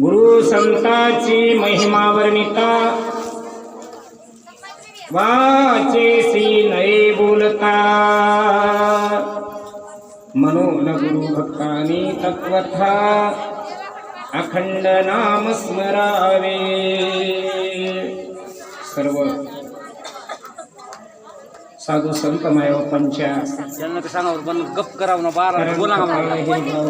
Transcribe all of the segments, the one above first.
गुरु संताची महिमा वर्णिता. वाचेसी नये बोलता. मनोन गुरु भक्तानी तत्वथा अखंड नाम स्मरावे. सर्व. साधू संत मायोपांच्या त्यांना सांगा बरं, पण गप करावं ना बारा बोला का बरं. भाव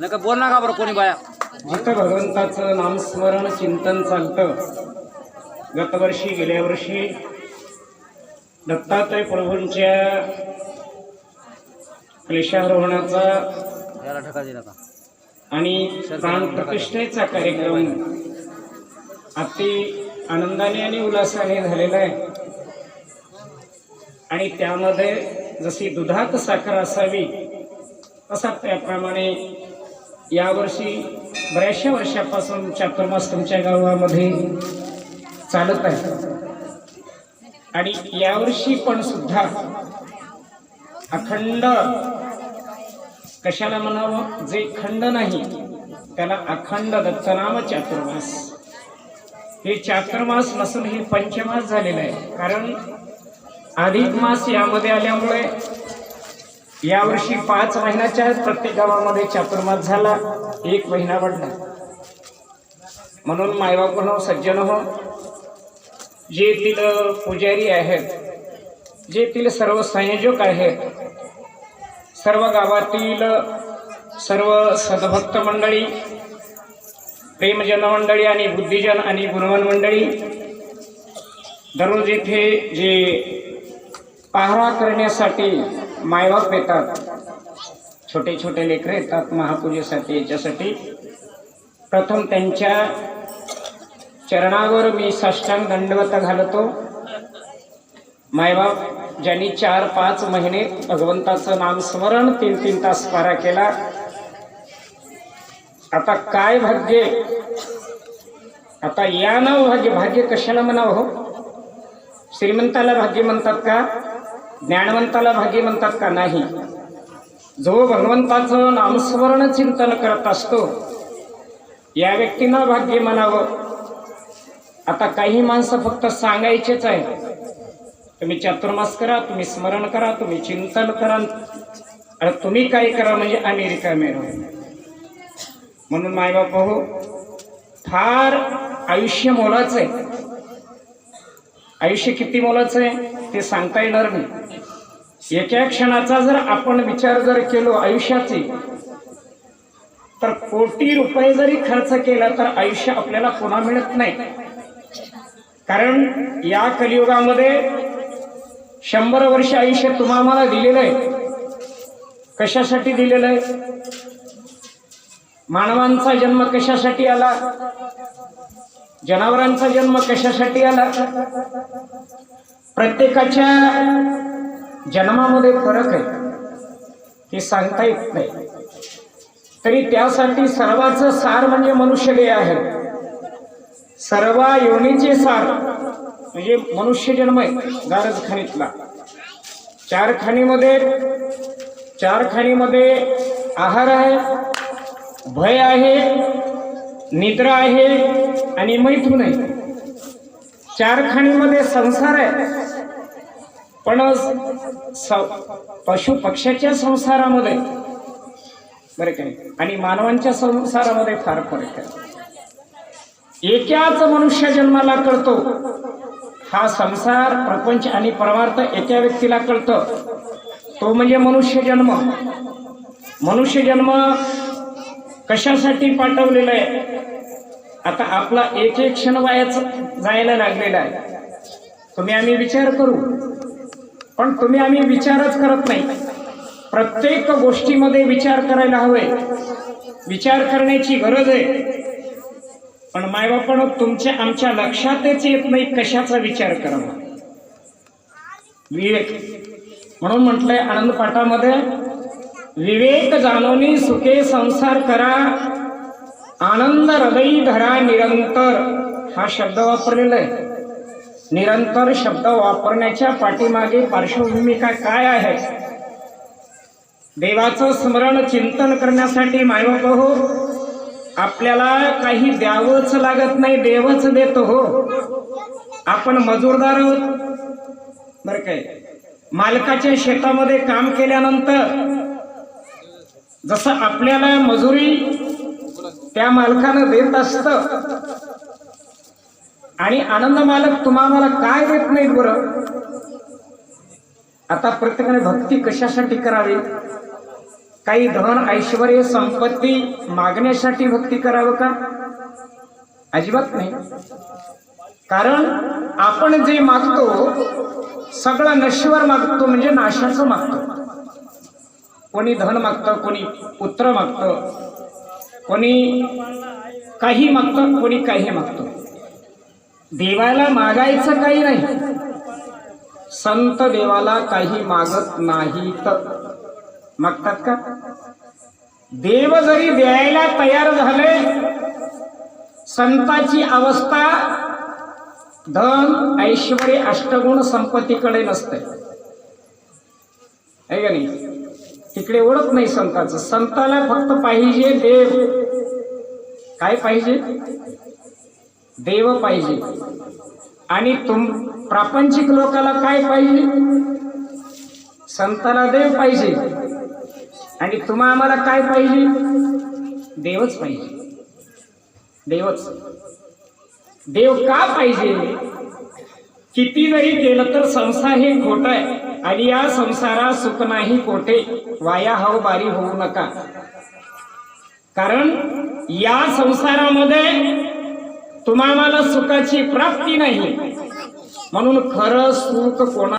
नका बोल का बरं कोणी बाया? जिथं भगवंताचं नामस्मरण चिंतन चालतं. गतवर्षी गेल्या वर्षी दत्तात्रय प्रभूंच्या क्लेशारोहणाचा आणि प्राण प्रतिष्ठेचा कार्यक्रम अति आनंदाने आणि उल्हासाने झालेला आहे. आणि त्यामध्ये जशी दुधात साखर असावी तसा त्याप्रमाणे यावर्षी बऱ्याचशा वर्षापासून चातुर्मास तुमच्या गावामध्ये चालत आहे. आणि यावर्षी पण सुद्धा अखंड कशाला म्हणावं? जे खंड नाही त्याला अखंड दत्तनाम चातुर्मास हे चातुर्मास नसून हे पंचमास झालेलं आहे. कारण अधिक मास यामध्ये आल्यामुळे यावर्षी पाच महिन्याच्या प्रत्येक गावामध्ये चातुर्मास झाला. एक महिना वाढला म्हणून मायबाप हो सज्जन हो जे येथील पुजारी आहेत जे येथील सर्व संयोजक आहेत सर्व गावातील सर्व सद्भक्त मंडळी प्रेमजन मंडळी आणि बुद्धिजन आणि गुणवान मंडळी दररोज येथे जे पहारा करण्यासाठी मायबाप येतात छोटे छोटे लेकरं येतात महापूजेसाठी. याच्यासाठी प्रथम त्यांच्या चरणावर मी साष्टांग दंडवत घालतो. मायबाप ज्यांनी चार पाच महिने भगवंताचं नामस्मरण तीन तीन तास पारा केला आता काय भाग्य? आता या नाव भाग्य भाग्य कशाला म्हणावं हो? श्रीमंताला भाग्य म्हणतात का? ज्ञानवंताला भाग्य म्हणतात का नाही? जो भगवंताचं नामस्मरण चिंतन करत असतो या व्यक्तीनं भाग्य म्हणावं. आता काही माणसं फक्त सांगायचेच आहे तुम्ही चातुर्मास करा तुम्ही स्मरण करा तुम्ही चिंतन करा. आणि तुम्ही काय करा म्हणजे अमेरिका मेरो म्हणून मायबाप हो फार आयुष्य मोलाचं आहे. आयुष्य किती मोलाचं आहे ते सांगता येणार नाही. एका क्षणाचा जर आपण विचार जर केलो आयुष्याचे तर कोटी रुपये जरी खर्च केला तर आयुष्य आपल्याला पुन्हा मिळत नाही. कारण या कलियुगामध्ये शंभर वर्ष आयुष्य तुम्हा मला दिलेलं आहे. कशासाठी दिलेलं आहे? मानवांचा जन्म कशासाठी आला? जनावरांचा जन्म कशासाठी आला? प्रत्येकाच्या जन्मामध्ये फरक आहे. हे सांगता येत नाही. तरी त्यासाठी सर्वाचं सार म्हणजे मनुष्यदेह आहे. सर्व योनीचे सार म्हणजे मनुष्य जन्म आहे. गारज खाणीतला. चार खाणीमध्ये चार खाणीमध्ये आहार आहे भय आहे निद्रा आहे आणि मैथून आहे. चार खाणीमध्ये संसार आहे. पण स- पशु पक्ष्याच्या संसारामध्ये बरं काय आणि मानवांच्या संसारामध्ये फार फरक आहे. एकाच मनुष्य जन्माला कळतो. हा संसार प्रपंच आणि परमार्थ एका व्यक्तीला कळतं. तो म्हणजे मनुष्य जन्म. मनुष्य जन्म कशासाठी पाठवलेला आहे? आता आपला एक एक क्षण वायाच जायला लागलेला आहे. तुम्ही आम्ही विचार करू. पण तुम्ही आम्ही विचारच करत नाही. प्रत्येक गोष्टीमध्ये विचार करायला हवे. विचार करण्याची गरज आहे. पण मायबापानं तुमच्या आमच्या लक्षातच येत नाही कशाचा विचार करावा. विवेक म्हणून म्हटलंय आनंद पाठामध्ये विवेक जाणवणी सुखे संसार करा आनंद हृदयी धरा निरंतर हा शब्द वापरलेला आहे. निरंतर शब्द वापरण्याच्या पाठीमागे पार्श्वभूमिका काय आहे? देवाचं स्मरण चिंतन करण्यासाठी मायबाप हो. आपल्याला काही द्यावंच लागत नाही देवच देतो हो. आपण मजूरदार आहोत. बर काय? मालकाच्या शेतामध्ये काम केल्यानंतर जसं आपल्याला मजुरी त्या मालकानं देत असत आणि आनंद मालक तुम्हाला काय देत नाहीत बरं? आता प्रत्येकाने भक्ती कशासाठी करावी? काही धन ऐश्वर संपत्ती मागण्यासाठी भक्ती करावं का? अजिबात नाही. कारण आपण जे मागतो सगळं नश्वर मागतो म्हणजे नाशाचं मागतो. कोणी धन मागतं कोणी पुत्र मागतं कोणी काही मागतं कोणी काही मागतं. देवाला मागायचं काही नाही. संत देवाला काही मागत नाहीत. मागतात का? देव जरी द्यायला तयार झाले संताची अवस्था धन ऐश्वर अष्टगुण संपत्तीकडे नसते. आहे का नाही? तिकडे ओळख नाही संताचं. संताला फक्त पाहिजे देव. काय पाहिजे? देव पाहिजे. आणि तुम प्रापंचिक लोकाला काय पाहिजे? संताला देव पाहिजे. आणि तुम्हा आम्हाला काय पाहिजे? देवच पाहिजे. देवच. देव का पाहिजे? किती जरी केलं तर संसार हे खोट आहे. आणि या संसारात सुख नाही कोठे? वाया हव बारी होऊ नका. कारण या संसारामध्ये तुम्हाला सुखाची प्राप्ती नाही. म्हणून खरं सुख कोणा